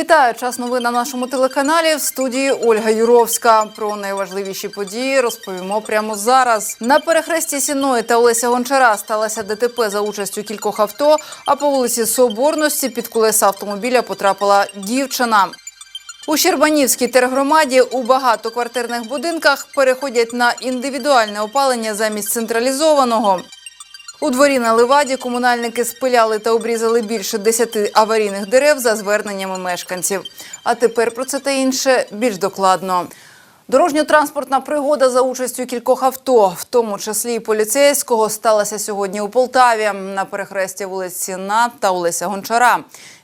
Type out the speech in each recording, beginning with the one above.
Вітаю! Час новин на нашому телеканалі в студії Ольга Юровська. Про найважливіші події розповімо прямо зараз. На перехресті Сіної та Олеся Гончара сталося ДТП за участю кількох авто. А по вулиці Соборності під колеса автомобіля потрапила дівчина. У Щербанівській тергромаді у багатоквартирних будинках переходять на індивідуальне опалення замість централізованого. У дворі на Леваді комунальники спиляли та обрізали більше 10 аварійних дерев за зверненнями мешканців. А тепер про це та інше більш докладно. Дорожньо-транспортна пригода за участю кількох авто, в тому числі і поліцейського, сталася сьогодні у Полтаві на перехресті вулиць Сіна та Олеся Гончара.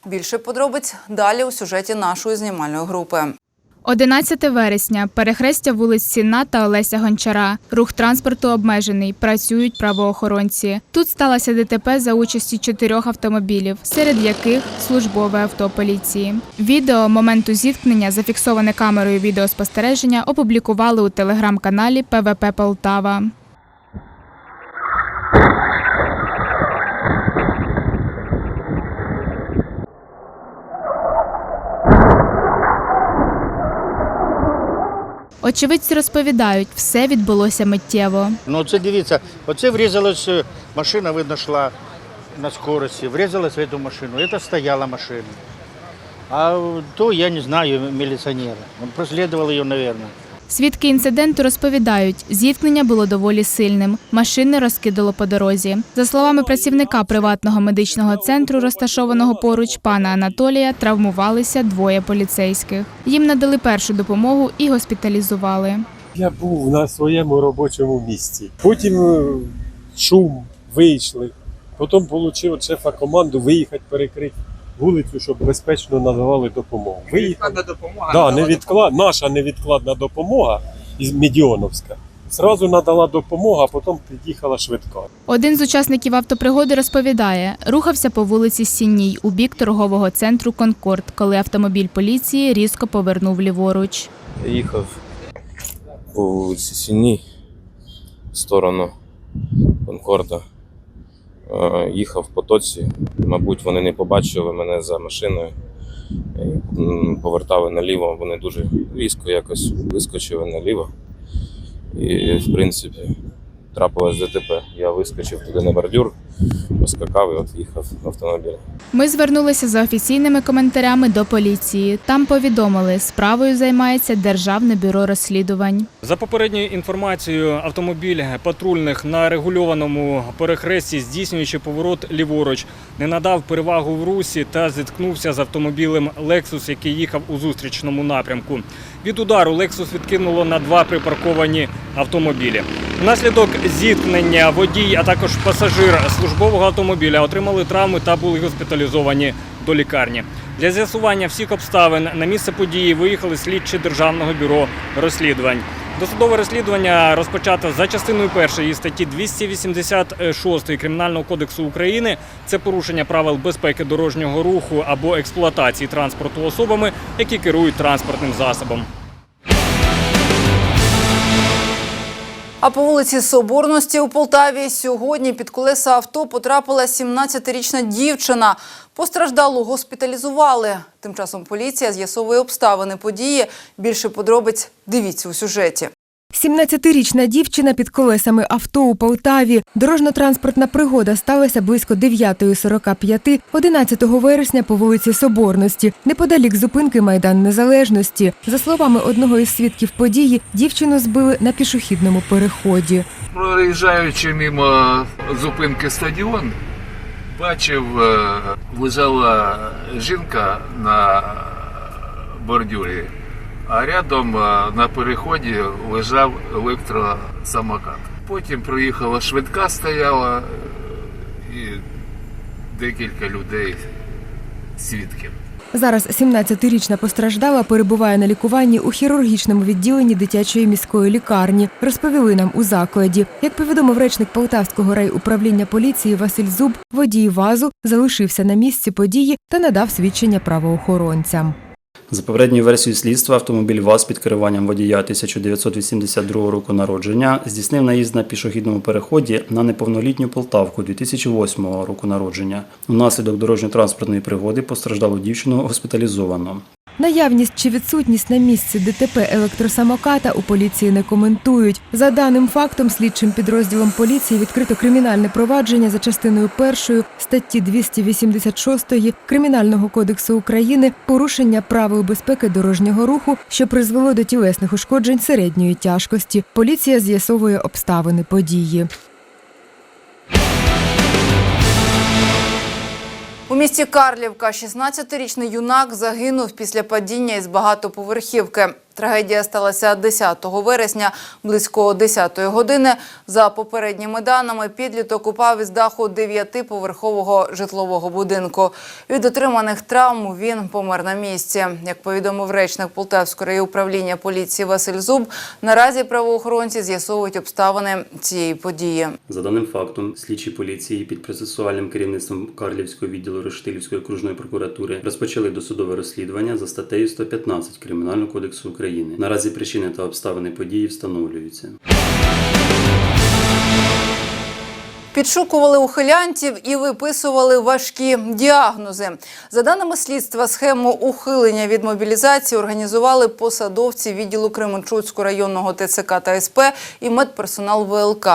Більше подробиць далі у сюжеті нашої знімальної групи. 11 вересня. Перехрестя вулиць Сінна та Олеся Гончара. Рух транспорту обмежений. Працюють правоохоронці. Тут сталося ДТП за участі чотирьох автомобілів, серед яких службове авто поліції. Відео моменту зіткнення, зафіксоване камерою відеоспостереження, опублікували у телеграм-каналі ПВП Полтава. Очевидці розповідають, все відбулося миттєво. Ну це дивіться, оце врізалась е, машина, видно, йшла на скорості, врізалась в цю машину. Це стояла машина. А то я не знаю міліціонера. Він прослідував її, мабуть. Свідки інциденту розповідають, зіткнення було доволі сильним. Машини розкидало по дорозі. За словами працівника приватного медичного центру, розташованого поруч пана Анатолія, травмувалися двоє поліцейських. Їм надали першу допомогу і госпіталізували. Я був на своєму робочому місці. Потім е, шум, вийшли. Потім отримав шефа команду виїхати перекрити вулицю, щоб безпечно надавали допомогу. Невідкладна допомога. Да, надала невідклад... Наша невідкладна допомога із Медіоновська. Зразу надала допомогу, а потім під'їхала швидка. Один з учасників автопригоди розповідає, рухався по вулиці Сінній у бік торгового центру Конкорд, коли автомобіль поліції різко повернув ліворуч. Я їхав по вулиці Сіні в сторону Конкорда. Е, Їхав в потоці. Мабуть, вони не побачили мене за машиною. Повертали наліво. Вони дуже різко якось вискочили наліво. І, в принципі, трапилось ДТП. Я вискочив туди на бордюр, поскакав і от їхав автомобіль. Ми звернулися за офіційними коментарями до поліції. Там повідомили, справою займається Державне бюро розслідувань. За попередньою інформацією, автомобіль патрульних на регульованому перехресті, здійснюючи поворот ліворуч, не надав перевагу в русі та зіткнувся з автомобілем Lexus, який їхав у зустрічному напрямку. Від удару Лексус відкинуло на два припарковані автомобілі. Внаслідок зіткнення водій, а також пасажир службового автомобіля отримали травми та були госпіталізовані до лікарні. Для з'ясування всіх обставин на місце події виїхали слідчі Державного бюро розслідувань. Досудове розслідування розпочато за частиною першої статті 286 Кримінального кодексу України. Це порушення правил безпеки дорожнього руху або експлуатації транспорту особами, які керують транспортним засобом. А по вулиці Соборності у Полтаві сьогодні під колеса авто потрапила 17-річна дівчина. Постраждалу госпіталізували. Тим часом поліція з'ясовує обставини події. Більше подробиць дивіться у сюжеті. 17-річна дівчина під колесами авто у Полтаві. Дорожньо-транспортна пригода сталася близько 9.45 11 вересня по вулиці Соборності, неподалік зупинки Майдан Незалежності. За словами одного із свідків події, дівчину збили на пішохідному переході. Проїжджаючи мимо зупинки стадіон, бачив, е, лежала жінка на бордюрі, а рядом на переході лежав електросамокат. Потім проїхала швидка, стояла і декілька людей свідків. Зараз 17-річна постраждала перебуває на лікуванні у хірургічному відділенні дитячої міської лікарні. Розповіли нам у закладі. Як повідомив речник Полтавського райуправління поліції Василь Зуб, водій вазу залишився на місці події та надав свідчення правоохоронцям. За попередньою версією слідства, автомобіль ВАЗ під керуванням водія 1982 року народження здійснив наїзд на пішохідному переході на неповнолітню Полтавку 2008 року народження. Внаслідок дорожньо-транспортної пригоди постраждалу дівчину госпіталізовано. Наявність чи відсутність на місці ДТП електросамоката у поліції не коментують. За даним фактом, слідчим підрозділом поліції відкрито кримінальне провадження за частиною першої статті 286 Кримінального кодексу України порушення правил безпеки дорожнього руху, що призвело до тілесних ушкоджень середньої тяжкості. Поліція з'ясовує обставини події. У місті Карлівка 16-річний юнак загинув після падіння із багатоповерхівки. Трагедія сталася 10 вересня близько 10 години. За попередніми даними, підліток упав із даху 9-поверхового житлового будинку. Від отриманих травм він помер на місці. Як повідомив речник Полтавського райуправління поліції Василь Зуб, наразі правоохоронці з'ясовують обставини цієї події. За даним фактом, слідчі поліції під процесуальним керівництвом Карлівського відділу Рештилівської окружної прокуратури розпочали досудове розслідування за статтею 115 Кримінального кодексу України. Наразі причини та обставини події встановлюються. Підшукували ухилянтів і виписували важкі діагнози. За даними слідства, схему ухилення від мобілізації організували посадовці відділу Кременчуцького районного ТЦК та СП і медперсонал ВЛК.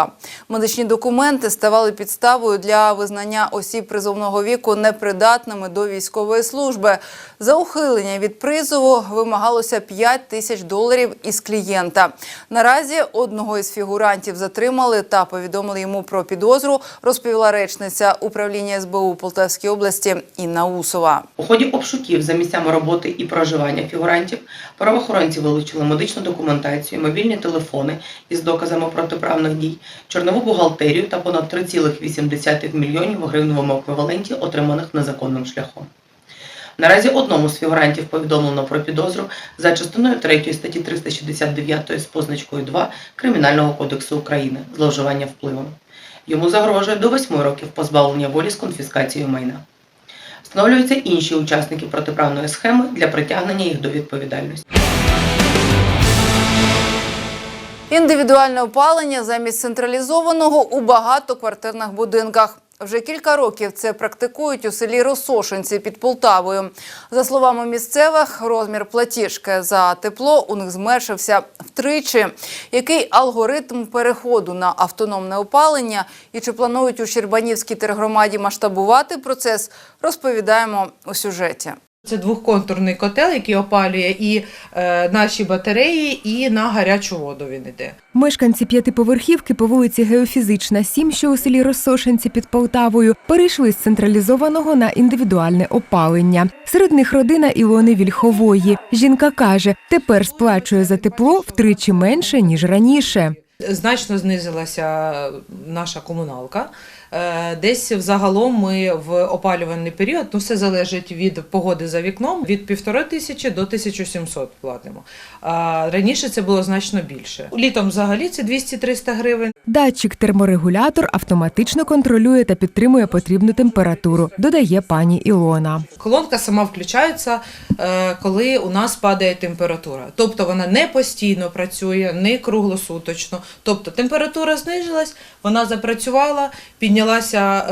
Медичні документи ставали підставою для визнання осіб призовного віку непридатними до військової служби. За ухилення від призову вимагалося 5 тисяч доларів із клієнта. Наразі одного із фігурантів затримали та повідомили йому про підозру, розповіла речниця управління СБУ Полтавській області Інна Усова. У ході обшуків за місцями роботи і проживання фігурантів правоохоронці вилучили медичну документацію, мобільні телефони із доказами протиправних дій, чорнову бухгалтерію та понад 3,8 мільйонів гривневому еквіваленті, отриманих незаконним шляхом. Наразі одному з фігурантів повідомлено про підозру за частиною 3 статті 369 з позначкою 2 Кримінального кодексу України зловживання впливом. Йому загрожує до 8 років позбавлення волі з конфіскацією майна. Встановлюються інші учасники протиправної схеми для притягнення їх до відповідальності. Індивідуальне опалення замість централізованого у багатоквартирних будинках. Вже кілька років це практикують у селі Росошинці під Полтавою. За словами місцевих, розмір платіжки за тепло у них зменшився втричі. Який алгоритм переходу на автономне опалення і чи планують у Щербанівській тергромаді масштабувати процес, розповідаємо у сюжеті. Це двохконтурний котел, який опалює і е, наші батареї, і на гарячу воду він іде. Мешканці п'ятиповерхівки по вулиці Геофізична 7, що у селі Розсошенці під Полтавою, перейшли з централізованого на індивідуальне опалення. Серед них родина Ілони Вільхової. Жінка каже, тепер сплачує за тепло втричі менше ніж раніше. Значно знизилася наша комуналка. Е, Десь взагалом ми в опалювальний період, ну все залежить від погоди за вікном, від півтори тисячі до 1700 платимо. А раніше це було значно більше. Літом взагалі це 200-300 гривень. Датчик терморегулятор автоматично контролює та підтримує потрібну температуру, додає пані Ілона. Колонка сама включається, е, коли у нас падає температура. Тобто вона не постійно працює, не круглосуточно. Тобто температура знизилась, вона запрацювала, піднялася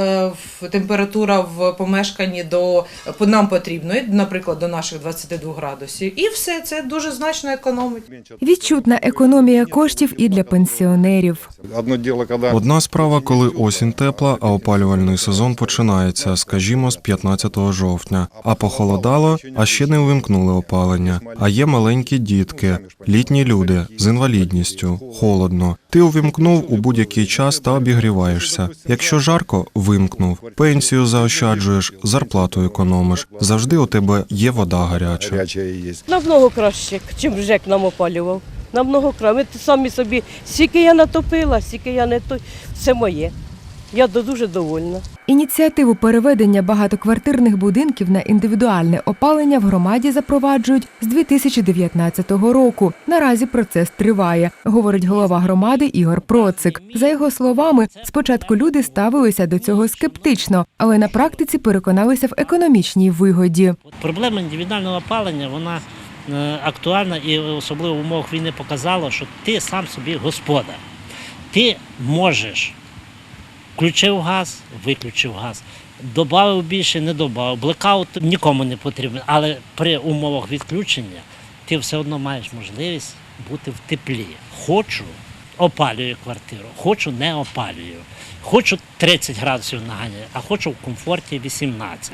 е, температура в помешканні до нам потрібної, наприклад, до наших 22 градусів. І все це дуже значно економить. Відчутна економія коштів і для пенсіонерів. Одно Одна справа, коли осінь тепла, а опалювальний сезон починається, скажімо, з 15 жовтня. А похолодало, а ще не увімкнули опалення. А є маленькі дітки, літні люди з інвалідністю, холодно. Ти увімкнув у будь-який час та обігріваєшся. Якщо жарко, вимкнув. Пенсію заощаджуєш, зарплату економиш. Завжди у тебе є вода гаряча. Намного краще, чим ЖЕК нам опалював. Намного. Ми самі собі, скільки я натопила, скільки я не той, це моє. Я дуже довольна. Ініціативу переведення багатоквартирних будинків на індивідуальне опалення в громаді запроваджують з 2019 року. Наразі процес триває, говорить голова громади Ігор Процик. За його словами, спочатку люди ставилися до цього скептично, але на практиці переконалися в економічній вигоді. Проблема індивідуального опалення вона актуальна і особливо в умовах війни показала, що ти сам собі господар. Ти можеш включив газ, виключив газ. Добавив більше, не додав. Блекаут нікому не потрібен, але при умовах відключення ти все одно маєш можливість бути в теплі. Хочу опалюю квартиру, хочу не опалюю. Хочу 30 градусів наганяю, а хочу в комфорті 18.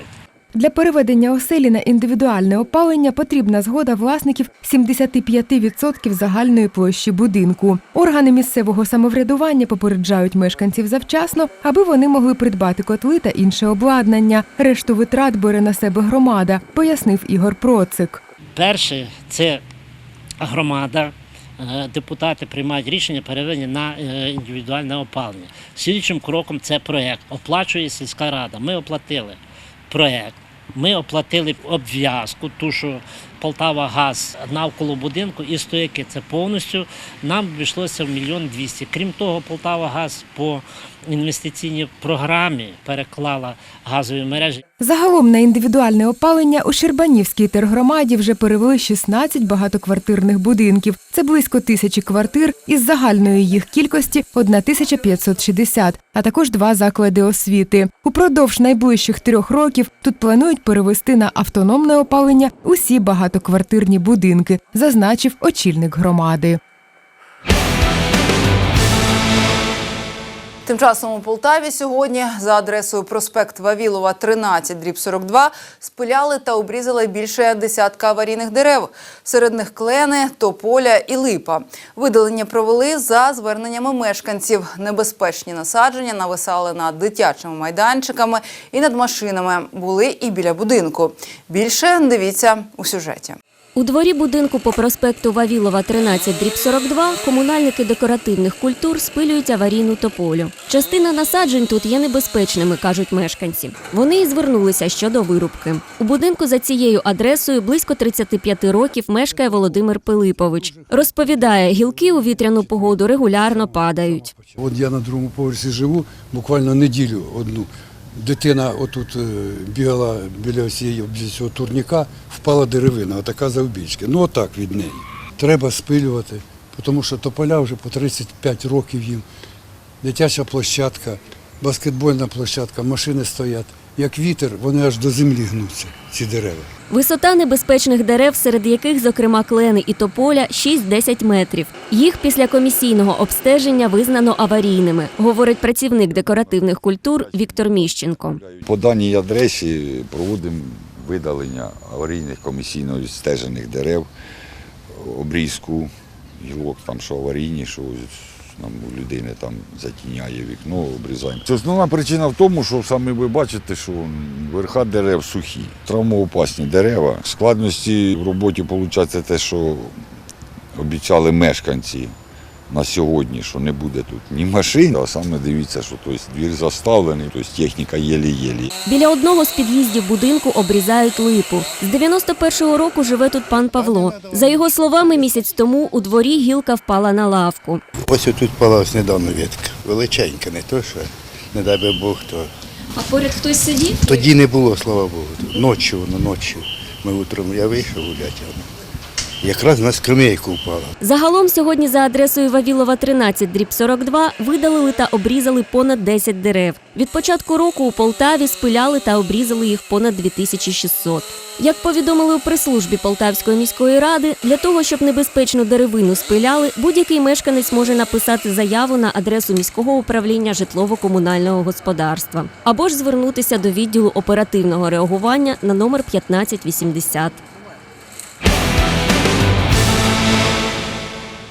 Для переведення оселі на індивідуальне опалення потрібна згода власників 75% загальної площі будинку. Органи місцевого самоврядування попереджають мешканців завчасно, аби вони могли придбати котли та інше обладнання. Решту витрат бере на себе громада, пояснив Ігор Процик. Перше це громада. Е, Депутати приймають рішення переведення на е, індивідуальне опалення. Слідчим кроком це проєкт. Оплачує сільська рада. Ми оплатили проєкт. Ми оплатили обв'язку, ту, що Полтава газ навколо будинку і стояки. Це повністю нам обійшлося в мільйон двісті. Крім того, Полтава газ по інвестиційній програмі переклала газові мережі. Загалом на індивідуальне опалення у Щербанівській тергромаді вже перевели 16 багатоквартирних будинків. Це близько тисячі квартир із загальної їх кількості 1560, а також два заклади освіти. Упродовж найближчих трьох років тут планують перевести на автономне опалення усі багатоквартирні будинки, зазначив очільник громади. Тим часом у Полтаві сьогодні за адресою проспект Вавілова, 13, дріб 42, спиляли та обрізали більше десятка аварійних дерев. Серед них клени, тополя і липа. Видалення провели за зверненнями мешканців. Небезпечні насадження нависали над дитячими майданчиками і над машинами. Були і біля будинку. Більше дивіться у сюжеті. У дворі будинку по проспекту Вавілова 13 дріб 42 комунальники декоративних культур спилюють аварійну тополю. Частина насаджень тут є небезпечними, кажуть мешканці. Вони і звернулися щодо вирубки. У будинку за цією адресою близько 35 років мешкає Володимир Пилипович. Розповідає, гілки у вітряну погоду регулярно падають. От я на другому поверсі живу, буквально неділю одну. Дитина отут е, бігала біля цього турніка, впала деревина, отака завбільшки. Ну отак від неї. Треба спилювати, тому що тополя вже по 35 років їм. Дитяча площадка, баскетбольна площадка, машини стоять. Як вітер, вони аж до землі гнуться, ці дерева. Висота небезпечних дерев, серед яких, зокрема, клени і тополя, 6-10 метрів. Їх після комісійного обстеження визнано аварійними, говорить працівник декоративних культур Віктор Міщенко. По даній адресі проводимо видалення аварійних комісійно стежених дерев, обрізку гілок, там що аварійні, що нам у людини там затіняє вікно, обрізаємо. Основна причина в тому, що саме ви бачите, що верха дерев сухі, травмоопасні дерева. Складності в роботі виходить те, що обіцяли мешканці на сьогодні, що не буде тут ні машин, а саме дивіться, що тобто, двір заставлений, тобто техніка єлі-єлі. Біля одного з під'їздів будинку обрізають липу. З 91-го року живе тут пан Павло. За його словами, місяць тому у дворі гілка впала на лавку. Ось тут пала ось недавно ветка. Величенька, не то, що не дай би Бог, то А поряд хтось сидів? тоді не було, слава Богу. Ночі воно, ночі. Ми утром я вийшов гуляти. Якраз на скамейку впала. Загалом сьогодні за адресою Вавілова 13 дріб 42 видалили та обрізали понад 10 дерев. Від початку року у Полтаві спиляли та обрізали їх понад 2600. Як повідомили у прес-службі Полтавської міської ради, для того, щоб небезпечну деревину спиляли, будь-який мешканець може написати заяву на адресу міського управління житлово-комунального господарства або ж звернутися до відділу оперативного реагування на номер 1580.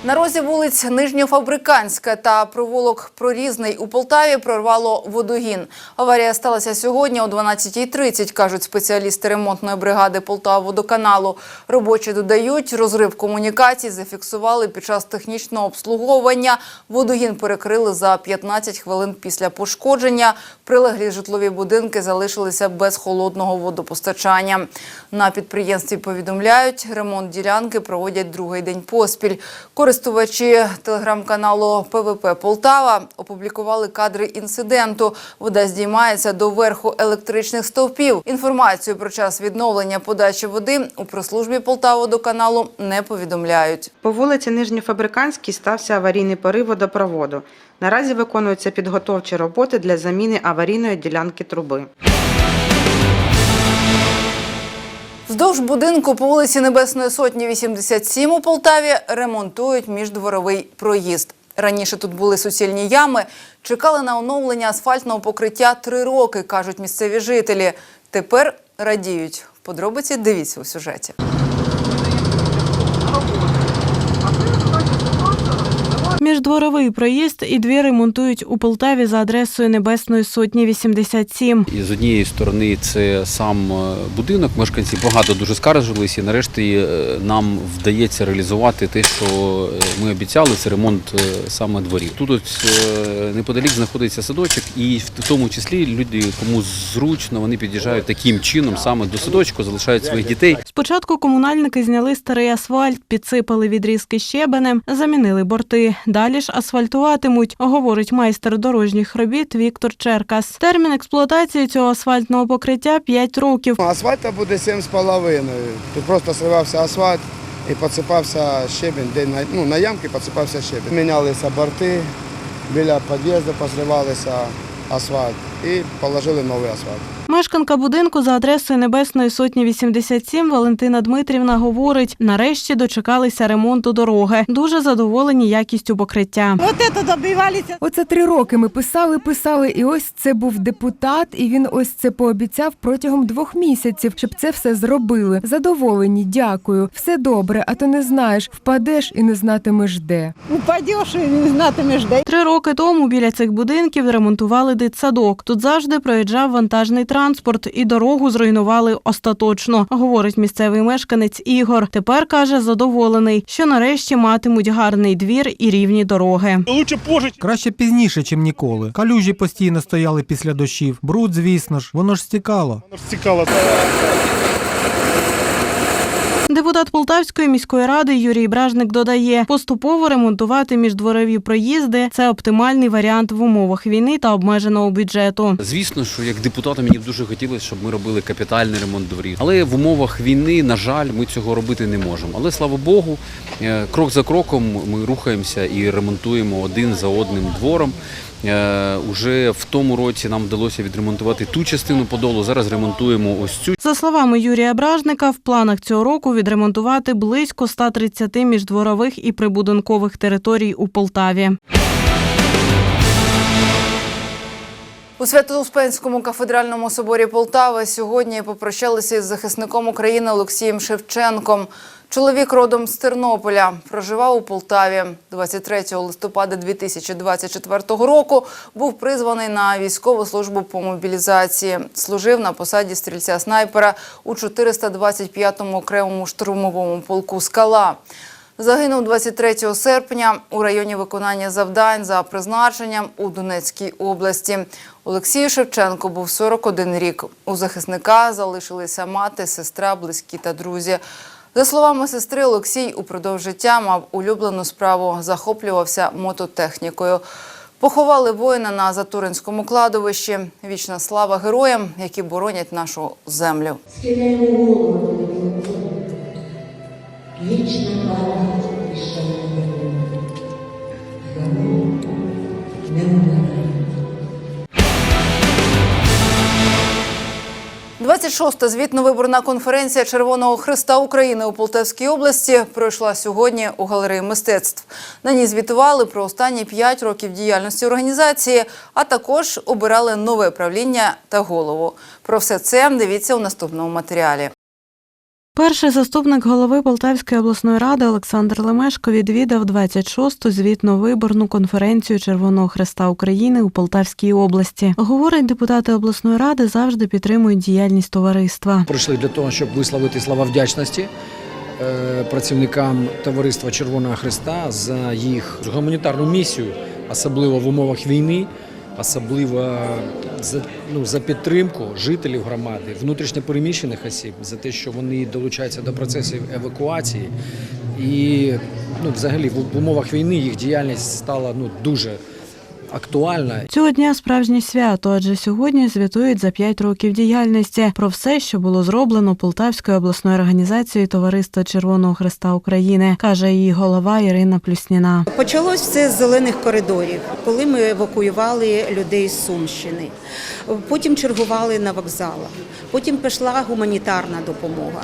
На розі вулиць Нижньофабриканська та провулок Прорізний у Полтаві прорвало водогін. Аварія сталася сьогодні о 12.30, кажуть спеціалісти ремонтної бригади Полтаводоканалу. Робочі додають, розрив комунікацій зафіксували під час технічного обслуговування. Водогін перекрили за 15 хвилин після пошкодження. Прилеглі житлові будинки залишилися без холодного водопостачання. На підприємстві повідомляють, ремонт ділянки проводять другий день поспіль. Користувачі телеграм-каналу ПВП Полтава опублікували кадри інциденту. Вода здіймається до верху електричних стовпів. Інформацію про час відновлення подачі води у прес-службі Полтаводоканалу не повідомляють. По вулиці Нижньофабриканській стався аварійний порив водопроводу. Наразі виконуються підготовчі роботи для заміни аварійної ділянки труби. Вздовж будинку по вулиці Небесної Сотні 87 у Полтаві ремонтують міждворовий проїзд. Раніше тут були суцільні ями, чекали на оновлення асфальтного покриття три роки, кажуть місцеві жителі. Тепер радіють. Подробиці дивіться у сюжеті. Міждворовий проїзд і дві ремонтують у Полтаві за адресою Небесної Сотні 87. І з однієї сторони це сам е, будинок. Мешканці багато дуже скаржилися. І нарешті е, нам вдається реалізувати те, що е, ми обіцяли. Це ремонт саме дворів. Тут ось неподалік знаходиться садочок, і в тому числі люди, кому зручно, вони під'їжджають таким чином саме до садочку, залишають своїх дітей. Спочатку комунальники зняли старий асфальт, підсипали відрізки щебенем, замінили борти. Далі ж асфальтуватимуть, говорить майстер дорожніх робіт Віктор Черкас. Термін експлуатації цього асфальтного покриття 5 років. Асфальта буде 7,5. Тут просто сливався асфальт і підсипався щебінь, де на, ну, на ямки підсипався щебінь. Мінялися борти, біля під'їзду посливалися асфальт і положили новий асфальт. Мешканка будинку за адресою Небесної Сотні 87 Валентина Дмитрівна говорить, нарешті дочекалися ремонту дороги. Дуже задоволені якістю покриття. Оце три роки ми писали, писали, і ось це був депутат, і він ось це пообіцяв протягом двох місяців, щоб це все зробили. Задоволені, дякую. Все добре, а то не знаєш, впадеш і не знатимеш де. Упадеш і не знатимеш де. Три роки тому біля цих будинків ремонтували дитсадок. Тут завжди проїжджав вантажний транспорт і дорогу зруйнували остаточно, говорить місцевий мешканець Ігор. Тепер каже, задоволений, що нарешті матимуть гарний двір і рівні дороги. Краще пізніше, чим ніколи. Калюжі постійно стояли після дощів. Бруд, звісно ж, воно ж стікало. Депутат Полтавської міської ради Юрій Бражник додає, поступово ремонтувати міждворові проїзди це оптимальний варіант в умовах війни та обмеженого бюджету. Звісно, що як депутату мені б дуже хотілося, щоб ми робили капітальний ремонт дворів. Але в умовах війни, на жаль, ми цього робити не можемо. Але слава Богу, е, крок за кроком ми рухаємося і ремонтуємо один за одним двором. Е, Уже в тому році нам вдалося відремонтувати ту частину подолу. Зараз ремонтуємо ось цю. За словами Юрія Бражника, в планах цього року відремонтувати близько 130 міждворових і прибудинкових територій у Полтаві. У Свято-Успенському кафедральному соборі Полтави сьогодні попрощалися із захисником України Олексієм Шевченком. Чоловік родом з Тернополя проживав у Полтаві. 23 листопада 2024 року був призваний на військову службу по мобілізації. Служив на посаді стрільця-снайпера у 425-му окремому штурмовому полку «Скала». Загинув 23 серпня у районі виконання завдань за призначенням у Донецькій області. Олексію Шевченко був 41 рік. У захисника залишилися мати, сестра, близькі та друзі. За словами сестри, Олексій упродовж життя мав улюблену справу, захоплювався мототехнікою. Поховали воїна на Затуринському кладовищі. Вічна слава героям, які боронять нашу землю. Вічна голову. Вічна шанування. 26-та звітно-виборна конференція Червоного Христа України у Полтавській області пройшла сьогодні у галереї мистецтв. На ній звітували про останні 5 років діяльності організації, а також обирали нове правління та голову. Про все це дивіться у наступному матеріалі. Перший заступник голови Полтавської обласної ради Олександр Лемешко відвідав 26-ту звітно-виборну конференцію Червоного Хреста України у Полтавській області. Говорить, депутати обласної ради завжди підтримують діяльність товариства. Прийшли для того, щоб висловити слова вдячності е, працівникам товариства Червоного Христа за їх гуманітарну місію, особливо в умовах війни, особливо за, ну, за підтримку жителів громади, внутрішньопереміщених осіб, за те, що вони долучаються до процесів евакуації. І ну, взагалі в умовах війни їх діяльність стала ну, дуже актуальна. Цього дня справжнє свято, адже сьогодні звітують за 5 років діяльності про все, що було зроблено Полтавською обласною організацією Товариства Червоного Христа України, каже її голова Ірина Плюсніна. Почалось все з зелених коридорів, коли ми евакуювали людей з Сумщини. Потім чергували на вокзалах. Потім пішла гуманітарна допомога.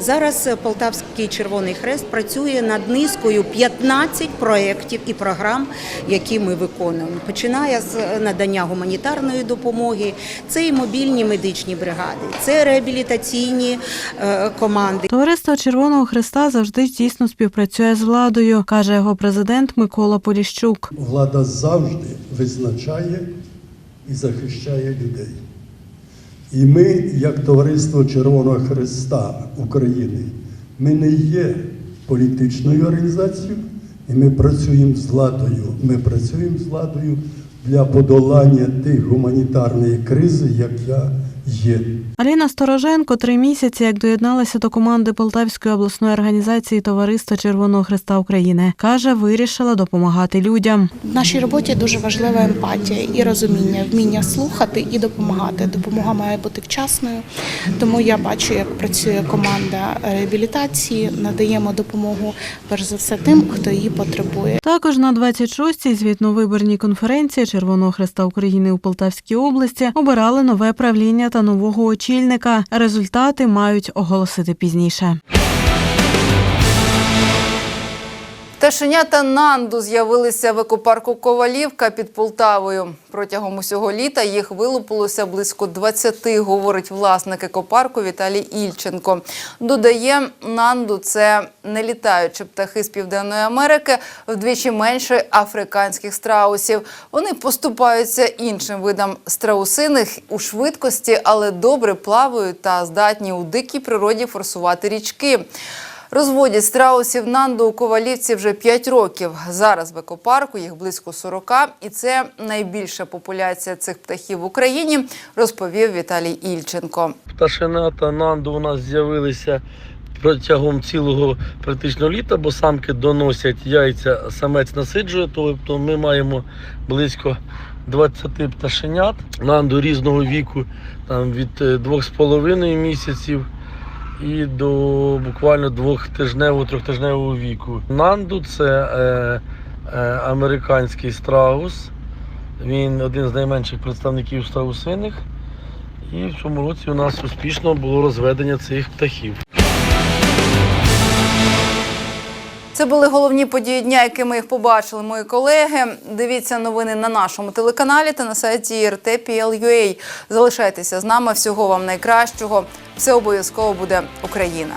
Зараз Полтавський Червоний Хрест працює над низкою 15 проєктів і програм, які ми виконуємо. Починає з надання гуманітарної допомоги, це і мобільні медичні бригади, це реабілітаційні е, команди. Товариство Червоного Христа завжди тісно співпрацює з владою, каже його президент Микола Поліщук. Влада завжди визначає і захищає людей. І ми, як Товариство Червоного Христа України, ми не є політичною організацією, і ми працюємо з владою. Ми працюємо з владою для подолання тих гуманітарної кризи, яка є. Аліна Стороженко три місяці як доєдналася до команди Полтавської обласної організації Товариства Червоного Христа України. каже, вирішила допомагати людям. В нашій роботі дуже важлива емпатія і розуміння, вміння слухати і допомагати. Допомога має бути вчасною. Тому я бачу, як працює команда реабілітації. Надаємо допомогу перш за все тим, хто її потребує. Також на 26-й звітно-виборній конференції Червоного Христа України у Полтавській області обирали нове правління та нового очільника. Результати мають оголосити пізніше. Пташенята Нанду з'явилися в екопарку Ковалівка під Полтавою. Протягом усього літа їх вилупилося близько 20, говорить власник екопарку Віталій Ільченко. Додає, Нанду це не літаючі птахи з Південної Америки, вдвічі менше африканських страусів. Вони поступаються іншим видам страусиних у швидкості, але добре плавають та здатні у дикій природі форсувати річки. Розводять страусів Нанду у Ковалівці вже 5 років. Зараз в екопарку їх близько 40, і це найбільша популяція цих птахів в Україні, розповів Віталій Ільченко. Пташенята Нанду у нас з'явилися протягом цілого практично літа, бо самки доносять яйця, самець насиджує, тобто ми маємо близько 20 пташенят. Нанду різного віку, там від 2,5 місяців і до буквально двохтижневого, трьохтижневого віку. Нанду це е, е, американський страус. Він один з найменших представників страусиних. І в цьому році у нас успішно було розведення цих птахів. Це були головні події дня, якими їх побачили мої колеги. Дивіться новини на нашому телеканалі та на сайті RT.PL.UA. Залишайтеся з нами. Всього вам найкращого. Все обов'язково буде Україна.